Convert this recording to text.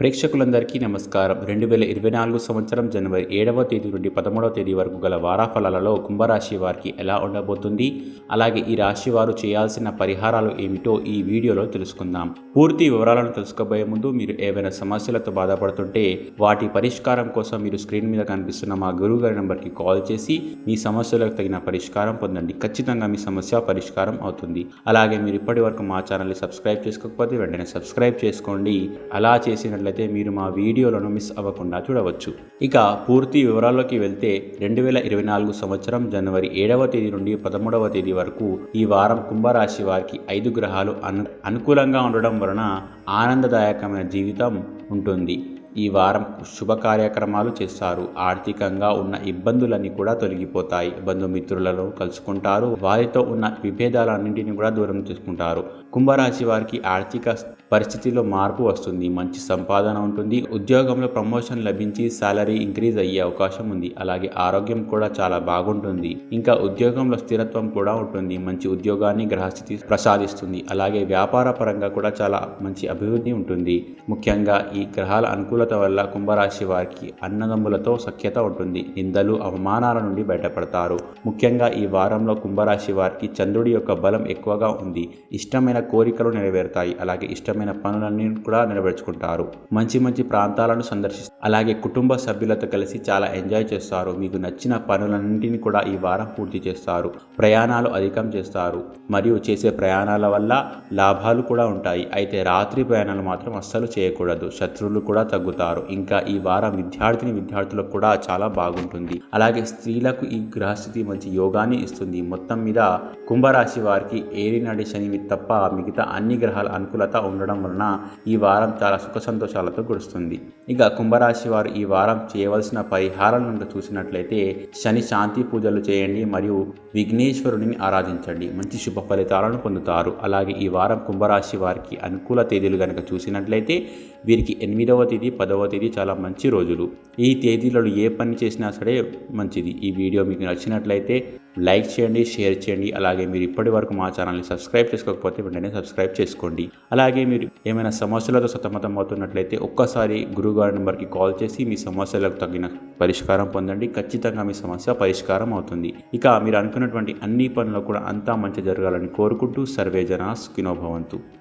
ప్రేక్షకులందరికీ నమస్కారం. రెండు వేల ఇరవై నాలుగు సంవత్సరం జనవరి ఏడవ తేదీ నుండి పదమూడవ తేదీ వరకు గల వారాఫలాలలో కుంభరాశి వారికి ఎలా ఉండబోతుంది? అలాగే ఈ రాశి వారు చేయాల్సిన పరిహారాలు ఏమిటో ఈ వీడియోలో తెలుసుకుందాం. పూర్తి వివరాలను తెలుసుకోబోయే ముందు మీరు ఏవైనా సమస్యలతో బాధపడుతుంటే వాటి పరిష్కారం కోసం మీరు స్క్రీన్ మీద కనిపిస్తున్న మా గురువు గారి నెంబర్కి కాల్ చేసి మీ సమస్యలకు తగిన పరిష్కారం పొందండి. ఖచ్చితంగా మీ సమస్య పరిష్కారం అవుతుంది. అలాగే మీరు ఇప్పటి వరకు మా ఛానల్ని సబ్స్క్రైబ్ చేసుకోకపోతే వెంటనే సబ్స్క్రైబ్ చేసుకోండి. అలా చేసిన చూసినట్లయితే మీరు మా వీడియోలను మిస్ అవ్వకుండా చూడవచ్చు. ఇక పూర్తి వివరాల్లోకి వెళ్తే రెండు వేల ఇరవై నాలుగు సంవత్సరం జనవరి ఏడవ తేదీ నుండి పదమూడవ తేదీ వరకు ఈ వారం కుంభరాశి వారికి ఐదు గ్రహాలు అను అనుకూలంగా ఉండడం వలన ఆనందదాయకమైన జీవితం ఉంటుంది. ఈ వారం శుభ కార్యక్రమాలు చేస్తారు. ఆర్థికంగా ఉన్న ఇబ్బందులన్నీ కూడా తొలగిపోతాయి. బంధుమిత్రులలో కలుసుకుంటారు. వారితో ఉన్న విభేదాలన్నింటినీ కూడా దూరం చేసుకుంటారు. కుంభరాశి వారికి ఆర్థిక పరిస్థితిలో మార్పు వస్తుంది. మంచి సంపాదన ఉంటుంది. ఉద్యోగంలో ప్రమోషన్ లభించి సాలరీ ఇంక్రీజ్ అయ్యే అవకాశం ఉంది. అలాగే ఆరోగ్యం కూడా చాలా బాగుంటుంది. ఇంకా ఉద్యోగంలో స్థిరత్వం కూడా ఉంటుంది. మంచి ఉద్యోగాన్ని గ్రహస్థితి ప్రసాదిస్తుంది. అలాగే వ్యాపార పరంగా కూడా చాలా మంచి అభివృద్ధి ఉంటుంది. ముఖ్యంగా ఈ గ్రహాల అనుకూల అనుకూలత వల్ల కుంభరాశి వారికి అన్నదమ్ములతో సఖ్యత ఉంటుంది. నిందలు అవమానాల నుండి బయటపడతారు. ముఖ్యంగా ఈ వారంలో కుంభరాశి వారికి చంద్రుడి యొక్క బలం ఎక్కువగా ఉంది. ఇష్టమైన కోరికలు నెరవేరుతాయి. అలాగే ఇష్టమైన పనులన్నీ కూడా నెరవేర్చుకుంటారు. మంచి మంచి ప్రాంతాలను సందర్శిస్తారు. అలాగే కుటుంబ సభ్యులతో కలిసి చాలా ఎంజాయ్ చేస్తారు. మీకు నచ్చిన పనులన్నింటినీ కూడా ఈ వారం పూర్తి చేస్తారు. ప్రయాణాలు అధికం చేస్తారు. మరియు చేసే ప్రయాణాల వల్ల లాభాలు కూడా ఉంటాయి. అయితే రాత్రి ప్రయాణాలు మాత్రం అస్సలు చేయకూడదు. శత్రువులు కూడా తగ్గు తగ్గుతారు ఇంకా ఈ వారం విద్యార్థిని విద్యార్థులకు కూడా చాలా బాగుంటుంది. అలాగే స్త్రీలకు ఈ గ్రహస్థితి మంచి యోగాన్ని ఇస్తుంది. మొత్తం మీద కుంభరాశి వారికి ఏరినాడి శని తప్ప మిగతా అన్ని గ్రహాల అనుకూలత ఉండడం వలన ఈ వారం చాలా సుఖ సంతోషాలతో గడుస్తుంది. ఇక కుంభరాశి వారు ఈ వారం చేయవలసిన పరిహారాలను చూసినట్లయితే శని శాంతి పూజలు చేయండి మరియు విఘ్నేశ్వరుడిని ఆరాధించండి. మంచి శుభ ఫలితాలను పొందుతారు. అలాగే ఈ వారం కుంభరాశి వారికి అనుకూల తేదీలు కనుక చూసినట్లయితే వీరికి ఎనిమిదవ తేదీ పదవ తేదీ చాలా మంచి రోజులు. ఈ తేదీలలో ఏ పని చేసినా సరే మంచిది. ఈ వీడియో మీకు నచ్చినట్లయితే లైక్ చేయండి షేర్ చేయండి. అలాగే మీరు ఇప్పటి వరకు మా ఛానల్ని సబ్స్క్రైబ్ చేసుకోకపోతే వెంటనే సబ్స్క్రైబ్ చేసుకోండి. అలాగే మీరు ఏమైనా సమస్యలతో సతమతం అవుతున్నట్లయితే ఒక్కసారి గురుగారి నెంబర్కి కాల్ చేసి మీ సమస్యలకు తగిన పరిష్కారం పొందండి. ఖచ్చితంగా మీ సమస్య పరిష్కారం అవుతుంది. ఇక మీరు అనుకున్నటువంటి అన్ని పనులు కూడా అంతా మంచి జరగాలని కోరుకుంటూ సర్వే జనా సుఖినోభవంతు